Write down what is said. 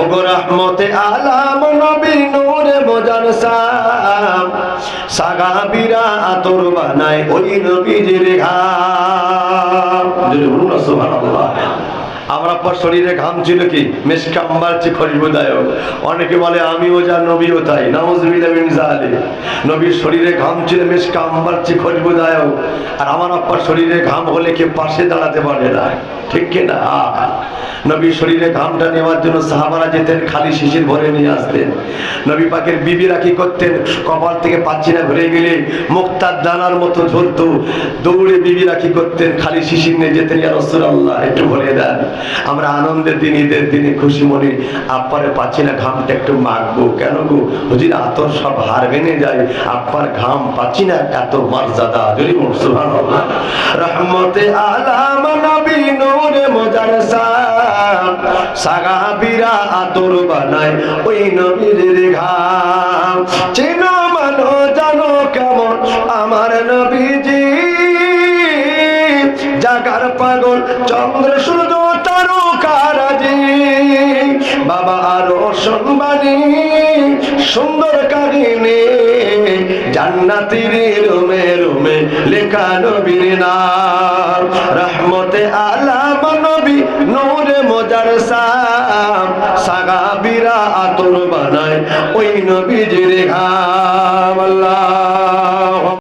ওগো রহমতে আলাম নবী নূরে মোজান সাম। সাগাবিরা আতর বানায় ওই ঘাম। সুবহানাল্লাহ। আমার পর শরীরে ঘাম ছিল কি? মেশকাম্বার চে খরিবদায়ক অনেকে বলে আমিও যা নবীও তাই জালিক নবীর শরীরে ঘাম ছিল মেশকাম্বার চে খরিবদায়ক আর আমার আব্বার শরীরে ঘাম হলে কে পাশে দাঁড়াতে পারে না। ঠিক কি না নবীর শরীরে ঘামটা নেওয়ার জন্য সাহাবারা যেতেন, খালি শিশির ভরে নিয়ে আসতেন। নবী পাকের বিবিরা কি করতেন? কপাল থেকে পাচ্ছি না ঘুরে গেলে মুক্তার দানার মতো ঝরতো দৌড়ে বিবিরা কি করতেন? খালি শিশির নিয়ে যেতেন, ইয়া একটু ভরে দেন। আমরা আনন্দের দিন, ঈদের দিনে খুশি মনে আপ্পারে পাচ্ছি না ঘামটা একটু মাখবো। কেন গো? হুজির, আতর সব হার ভেঙে যায়। আপ্পার ঘাম পাচ্ছি না এত মর্যাদা। যদি রহমতে নবী সাগাবিরা আতর বানায় ওই নবীর ঘাম। চেনো মানো জানো কেমন? আমার নবীজি, জাগার পাগল, চন্দ্র, সূর্য তারকারাজি বাবা আরও সম্বানি সুন্দর কাহিনী। জান্নাতির রুমে রুমে লেখা নবীর নাম। মোজার সাম সাগাবিরা আতর বানায় ওই নবীজির ঘা